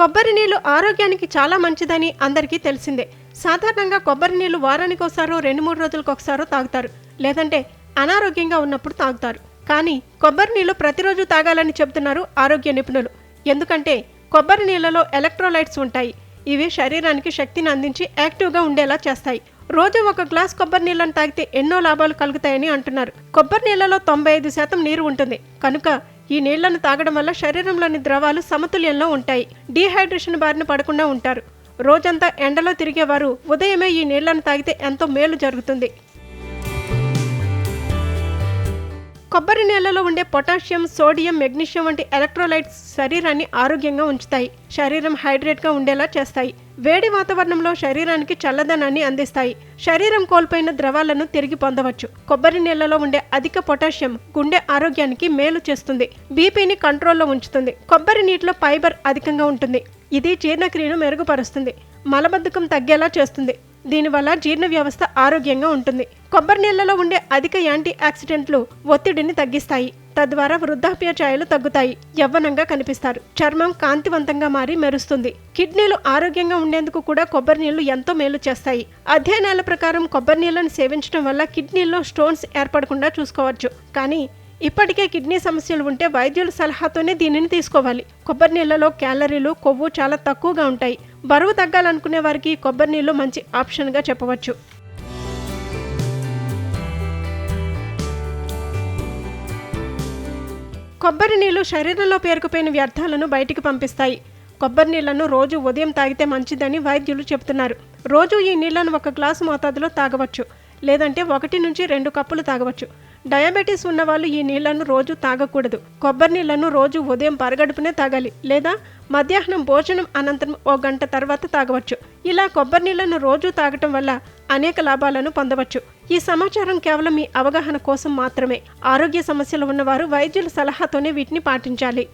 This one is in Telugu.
కొబ్బరి నీళ్ళు ఆరోగ్యానికి చాలా మంచిదని అందరికీ తెలిసిందే. సాధారణంగా కొబ్బరి నీళ్ళు వారానికోసారో రెండు మూడు రోజులకు ఒకసారో తాగుతారు. లేదంటే అనారోగ్యంగా ఉన్నప్పుడు తాగుతారు. కానీ కొబ్బరి నీళ్ళు ప్రతిరోజు తాగాలని చెబుతున్నారు ఆరోగ్య నిపుణులు. ఎందుకంటే కొబ్బరి నీళ్ళలో ఎలక్ట్రోలైట్స్ ఉంటాయి. ఇవి శరీరానికి శక్తిని అందించి యాక్టివ్గా ఉండేలా చేస్తాయి. రోజు ఒక గ్లాస్ కొబ్బరి నీళ్ళను తాగితే ఎన్నో లాభాలు కలుగుతాయని అంటున్నారు. కొబ్బరి నీళ్ళలో తొంభై ఐదు శాతం నీరు ఉంటుంది. కనుక ఈ నీళ్ళను తాగడం వల్ల శరీరంలోని ద్రవాలు సమతుల్యంలో ఉంటాయి. డీహైడ్రేషన్ బారిన పడకుండా ఉంటారు. రోజంతా ఎండలో తిరిగేవారు ఉదయమే ఈ నీళ్ళను తాగితే ఎంతో మేలు జరుగుతుంది. కొబ్బరి నీళ్ళలో ఉండే పొటాషియం సోడియం మెగ్నీషియం వంటి ఎలక్ట్రోలైట్స్ శరీరాన్ని ఆరోగ్యంగా ఉంచుతాయి. శరీరం హైడ్రేట్గా ఉండేలా చేస్తాయి. వేడి వాతావరణంలో శరీరానికి చల్లదనాన్ని అందిస్తాయి. శరీరం కోల్పోయిన ద్రవాలను తిరిగి పొందవచ్చు. కొబ్బరి నీళ్ళలో ఉండే అధిక పొటాషియం గుండె ఆరోగ్యానికి మేలు చేస్తుంది. బీపీని కంట్రోల్లో ఉంచుతుంది. కొబ్బరి నీటిలో ఫైబర్ అధికంగా ఉంటుంది. ఇది జీర్ణక్రియను మెరుగుపరుస్తుంది. మలబద్ధకం తగ్గేలా చేస్తుంది. దీనివల్ల జీర్ణ వ్యవస్థ ఆరోగ్యంగా ఉంటుంది. కొబ్బరి నీళ్ళలో ఉండే అధిక యాంటీ ఆక్సిడెంట్లు ఒత్తిడిని తగ్గిస్తాయి. తద్వారా వృద్ధాప్య ఛాయలు తగ్గుతాయి. యవ్వనంగా కనిపిస్తారు. చర్మం కాంతివంతంగా మారి మెరుస్తుంది. కిడ్నీలు ఆరోగ్యంగా ఉండేందుకు కూడా కొబ్బరి నీళ్ళు ఎంతో మేలు చేస్తాయి. అధ్యయనాల ప్రకారం కొబ్బరి నీళ్ళను సేవించడం వల్ల కిడ్నీల్లో స్టోన్స్ ఏర్పడకుండా చూసుకోవచ్చు. కానీ ఇప్పటికే కిడ్నీ సమస్యలు ఉంటే వైద్యుల సలహాతోనే దీనిని తీసుకోవాలి. కొబ్బరి నీళ్ళలో క్యాలరీలు కొవ్వు చాలా తక్కువగా ఉంటాయి. బరువు తగ్గాలనుకునే వారికి కొబ్బరి నీళ్ళు మంచి ఆప్షన్గా చెప్పవచ్చు. కొబ్బరి నీళ్ళు శరీరంలో పేరుకుపోయిన వ్యర్థాలను బయటికి పంపిస్తాయి. కొబ్బరి నీళ్ళను రోజు ఉదయం తాగితే మంచిదని వైద్యులు చెబుతున్నారు. రోజు ఈ నీళ్ళను ఒక గ్లాసు మోతాదులో తాగవచ్చు. లేదంటే ఒకటి నుంచి రెండు కప్పులు తాగవచ్చు. డయాబెటీస్ ఉన్నవాళ్ళు ఈ నీళ్ళను రోజు తాగకూడదు. కొబ్బరి నీళ్ళను రోజు ఉదయం పరగడుపునే తాగాలి. లేదా మధ్యాహ్నం భోజనం అనంతరం ఓ గంట తర్వాత తాగవచ్చు. ఇలా కొబ్బరి నీళ్ళను రోజు తాగటం వల్ల అనేక లాభాలను పొందవచ్చు. ఈ సమాచారం కేవలం మీ అవగాహన కోసం మాత్రమే. ఆరోగ్య సమస్యలు ఉన్నవారు వైద్యుల సలహాతోనే వీటిని పాటించాలి.